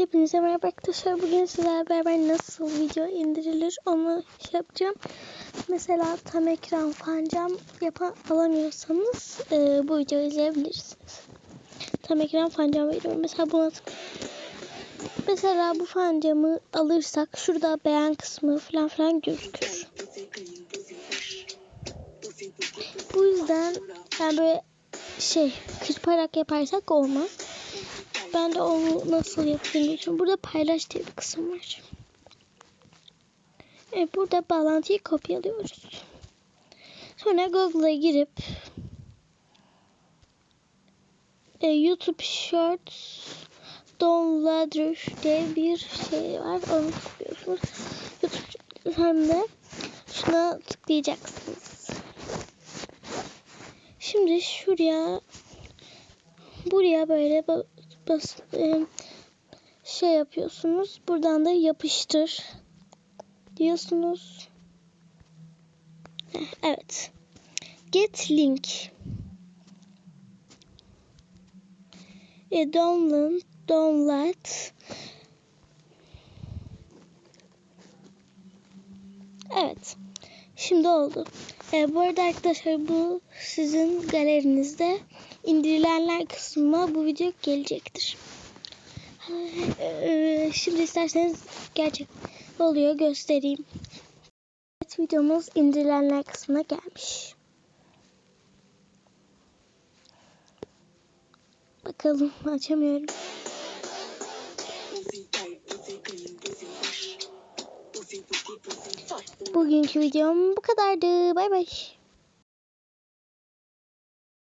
Hepinize merhaba arkadaşlar. Bugün sizlerle beraber nasıl video indirilir onu şey yapacağım. Mesela tam ekran fancam yapan alamıyorsanız e, bu videoyu izleyebilirsiniz. Tam ekran fancam veriyorum. Mesela buna Mesela bu fancamı alırsak şurada beğen kısmı falan filan gözükür. Bu yüzden yani böyle şey kırparak yaparsak olmaz. Ben de onu nasıl yapayım için burada paylaş diye bir kısım var. Evet, burada bağlantıyı kopyalıyoruz. Sonra Google'a girip e, YouTube Shorts Downloader diye bir şey var. Onu tıklıyorsunuz. YouTube hem de şuna tıklayacaksınız. Şimdi şuraya buraya böyle ba- bas, e, şey yapıyorsunuz. Buradan da yapıştır diyorsunuz. Evet. Get link. E, download, download. Evet. Şimdi oldu. E, bu arada arkadaşlar bu sizin galerinizde indirilenler kısmına bu video gelecektir. E, şimdi isterseniz gerçek oluyor göstereyim. Evet videomuz indirilenler kısmına gelmiş. Bakalım açamıyorum. Bugünkü videom bu kadardı. Bay bay.